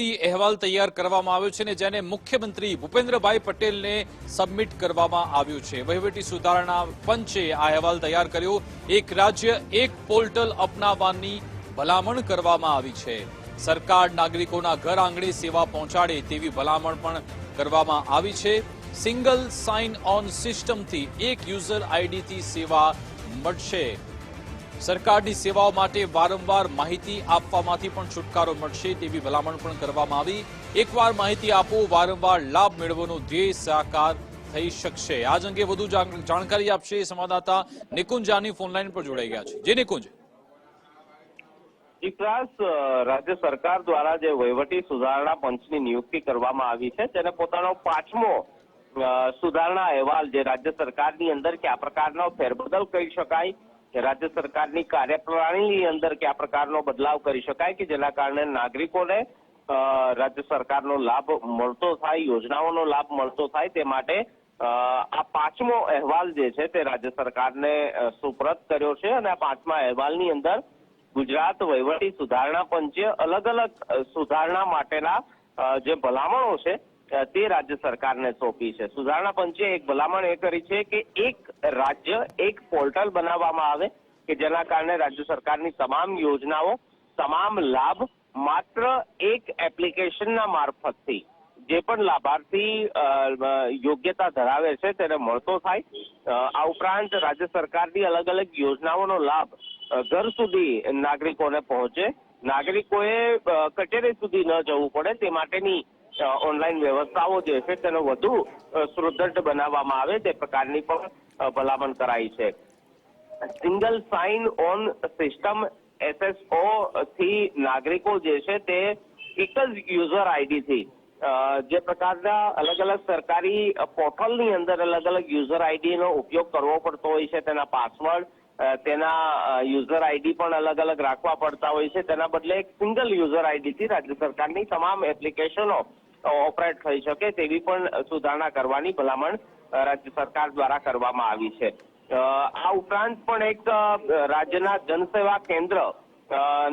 તરફથી અહેવાલ તૈયાર કરવામાં આવ્યો છે અને જેને મુખ્યમંત્રી ભૂપેન્દ્રભાઈ પટેલને સબમિટ કરવામાં આવ્યું છે. વહીવટી સુધારણા પંચે આ અહેવાલ તૈયાર કર્યો. એક રાજ્ય, એક પોર્ટલ અપનાવવાની ભલામણ કરવામાં આવી છે. સરકાર નાગરિકોના ઘર આંગણે સેવા પહોંચાડે તેવી ભલામણ પણ કરવામાં આવી છે. સિંગલ સાઇન ઓન સિસ્ટમથી એક યુઝર આઈડીથી સેવા મળશે. સરકારની સેવાઓ માટે વારંવાર માહિતી આપવામાંથી પણ છુટકારો મળશે તેવી ભલામણ પણ કરવામાં આવી. એકવાર માહિતી આપો, વારંવાર લાભ મેળવવાનો ધ્યેય સાકાર થઈ શકશે. આજ અંગે વધુ જાણકારી આપશે સંવાદદાતા નિકુંજ જાની ફોનલાઈન પર જોડાઈ ગયા છે. જે નિકુંજ? વિકાસ રાજ્ય સરકાર દ્વારા જે વહીવટી સુધારણા પંચની નિયુક્તિ કરવામાં આવી છે, તેને પોતાનો પાંચમો સુધારણા અહેવાલ જે રાજ્ય સરકારની અંદર કયા પ્રકારનો ફેરબદલ કરી શકાય. રાજ્ય સરકારની કાર્યપ્રણાલીની અંદર કયા પ્રકારનો બદલાવ કરી શકાય કે જેના કારણે નાગરિકોને રાજ્ય સરકારનો લાભ મળતો થાય, યોજનાઓનો લાભ મળતો થાય તે માટે આ પાંચમો અહેવાલ જે છે તે રાજ્ય સરકારને સુપ્રત કર્યો છે અને આ પાંચમા અહેવાલની અંદર ગુજરાત વહીવટી સુધારણા પંચે અલગ અલગ સુધારણા માટેના જે ભલામણો છે તે રાજ્ય સરકારને સોંપી છે. સુધારણા પંચે એક ભલામણ એ કરી છે કે એક રાજ્ય એક પોર્ટલ બનાવવામાં આવે કે જેના કારણે રાજ્ય સરકારની તમામ યોજનાઓ, તમામ લાભ માત્ર એક એપ્લિકેશનના મારફતથી જે પણ લાભાર્થી યોગ્યતા ધરાવે છે તેને મળતો થાય. આ ઉપરાંત રાજ્ય સરકારની અલગ અલગ યોજનાઓનો લાભ ઘર સુધી નાગરિકોને પહોંચે. નાગરિકોએ કચેરી સુધી ન જવું પડે. તે માટેની ઓનલાઈન વ્યવસ્થાઓ જે છે તેનો વધુ સુદૃઢ બનાવવામાં આવે તે પ્રકારની પણ ભલામણ કરાઈ છે. Single sign on system SSO થી નાગરિકો જે છે તે એક જ યુઝર આઈડી થી અ, જે પ્રકારના અલગ અલગ સરકારી પોર્ટલની અંદર અલગ અલગ યુઝર આઈડી નો ઉપયોગ કરવો પડતો હોય છે તેના પાસવર્ડ તેના યુઝર આઈડી પણ અલગ અલગ રાખવા પડતા હોય છે. તેના બદલે એક સિંગલ યુઝર આઈડીથી રાજ્ય સરકારની તમામ એપ્લિકેશનો ઓપરેટ થઈ શકે તેવી પણ સુધારણા કરવાની ભલામણ રાજ્ય સરકાર દ્વારા કરવામાં આવી છે. આ ઉપરાંત પણ એક રાજ્યના જનસેવા કેન્દ્ર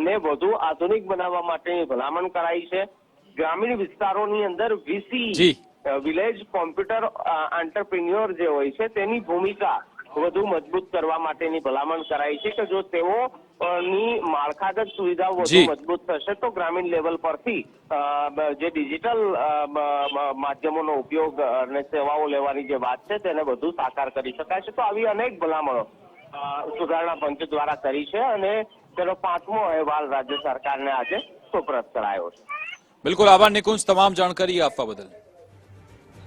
ને વધુ આધુનિક બનાવવા માટેની ભલામણ કરાઈ છે. ગ્રામીણ વિસ્તારોની અંદર વીસી વિલેજ કોમ્પ્યુટર આંટરપ્રિન્યોર જે હોય છે તેની ભૂમિકા વધુ મજબૂત કરવા માટેની ભલામણ કરાઈ છે કે જો તેઓ ની માળખાગત સુવિધાઓ વધુ મજબૂત થશે તો ગ્રામીણ લેવલ પરથી જે ડિજિટલ માધ્યમોનો ઉપયોગ અને સેવાઓ લેવાની જે વાત છે તેને વધુ સાકાર કરી શકાય છે. તો આવી અનેક ભલામણો સુધારણા પંચ દ્વારા કરી છે અને તેનો પાંચમો અહેવાલ રાજ્ય સરકારને આજે સુપ્રત કરાયો છે. બિલકુલ આભાર નિકુંજ. તમામ જાણકારી આપવા બદલ.